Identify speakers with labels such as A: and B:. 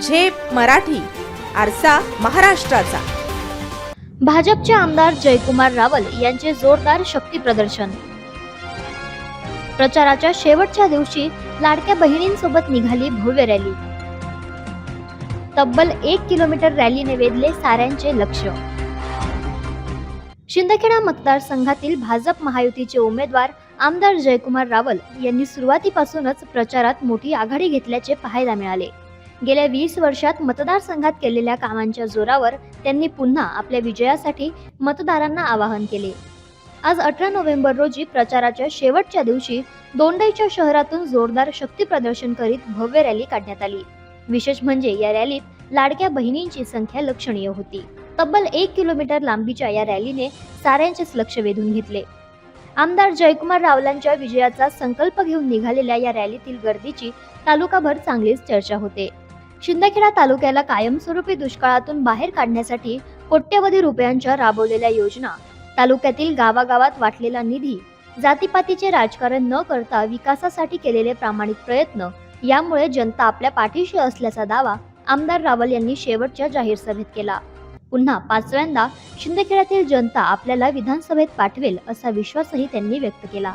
A: झेप मराठी आरसा महाराष्ट्राचा.
B: भाजपचे आमदार जयकुमार रावल यांचे जोरदार शक्ती प्रदर्शन. प्रचाराच्या शेवटच्या दिवशी लाडक्या बहिणींसोबत निघाली भव्य रॅली. तब्बल एक किलोमीटर रॅलीने वेधले साऱ्यांचे लक्ष. शिंदखेडा मतदारसंघातील भाजप महायुतीचे उमेदवार आमदार जयकुमार रावल यांनी सुरुवातीपासूनच प्रचारात मोठी आघाडी घेतल्याचे पाहायला मिळाले. गेल्या वीस वर्षात मतदारसंघात केलेल्या कामांच्या जोरावर त्यांनी पुन्हा आपल्या विजयासाठी मतदारांना आवाहन केले. आज अठरा नोव्हेंबर रोजी प्रचाराच्या शेवटच्या दिवशी दोंडाईच्या शहरातून जोरदार शक्ती प्रदर्शन करीत भव्य रॅली काढण्यात आली. विशेष म्हणजे या रॅलीत लाडक्या बहिणींची संख्या लक्षणीय होती. तब्बल एक किलोमीटर लांबीच्या या रॅलीने साऱ्यांचेच लक्ष वेधून घेतले. आमदार जयकुमार रावलांच्या विजयाचा संकल्प घेऊन निघालेल्या या रॅलीतील गर्दीची तालुकाभर चांगलीच चर्चा होते. शिंदखेडा तालुक्याला कायमस्वरूपी दुष्काळातून बाहेर काढण्यासाठी कोट्यवधी रुपयांच्या राबवलेल्या योजना. तालुक्यातील गावागावात वाटलेला निधी जातीपातीचे राजकारण न करता विकासासाठी केलेले प्रामाणिक प्रयत्न यामुळे जनता आपल्या पाठीशी असल्याचा दावा आमदार रावल यांनी शेवटच्या जाहीर सभेत केला. पुन्हा पाचव्यांदा शिंदखेड्यातील जनता आपल्याला विधानसभेत पाठवेल असा विश्वासही त्यांनी व्यक्त केला.